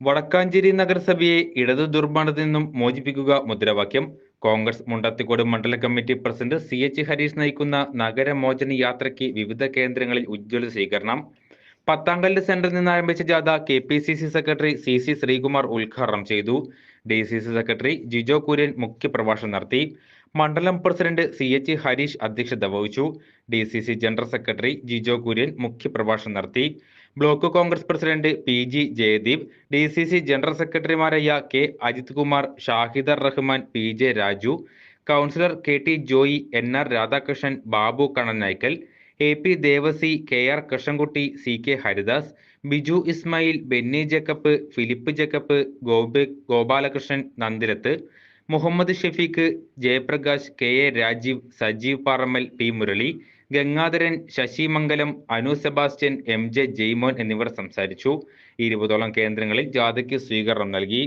വടക്കാഞ്ചേരി നഗരസഭയെ ഇടതു ദുർബലത്തിൽ നിന്നും മോചിപ്പിക്കുക മുദ്രാവാക്യം. കോൺഗ്രസ് മുണ്ടത്തിക്കോട് മണ്ഡല committee president C H Harish നയിക്കുന്ന നഗരമോചന യാത്രയ്ക്ക് വിവിധ കേന്ദ്രങ്ങളിൽ ഉജ്ജ്വല സ്വീകരണം. പത്താംകല്ല് സെന്ററിൽ നിന്ന് ആരംഭിച്ച ജാഥ K P C C secretary C C Sreekumar ഉദ്ഘാടനം ചെയ്തു. D C C secretary Jijo Kurian മുഖ്യപ്രഭാഷണം നടത്തി. മണ്ഡലം പ്രസിഡന്റ് സി എച്ച് ഹരീഷ് അധ്യക്ഷത വഹിച്ചു. D C C general secretary Jijo Kurian മുഖ്യപ്രഭാഷണം നടത്തി. Block Congress president P G Jayadeep D C C general സെക്രട്ടറിമാരായ K Ajith Kumar Shahidar Rahman P J Raju councillor K T Joy N R Radhakrishnan Babu Kannanaikkal A P Devassy K R Krishnankutty C K Haridas Biju Ismail Benny Jacob Philip Jacob Gopi Gopalakrishnan Nandilath Muhammad Shefeekh Jayaprakash K A Rajeev Sajeev Parammal T Murali Gangadharan Sasimangalam Anu Sebastian M J Jaimon എന്നിവർ സംസാരിച്ചു. ഇരുപതോളം കേന്ദ്രങ്ങളിൽ ജാഥയ്ക്ക് സ്വീകരണം നൽകി.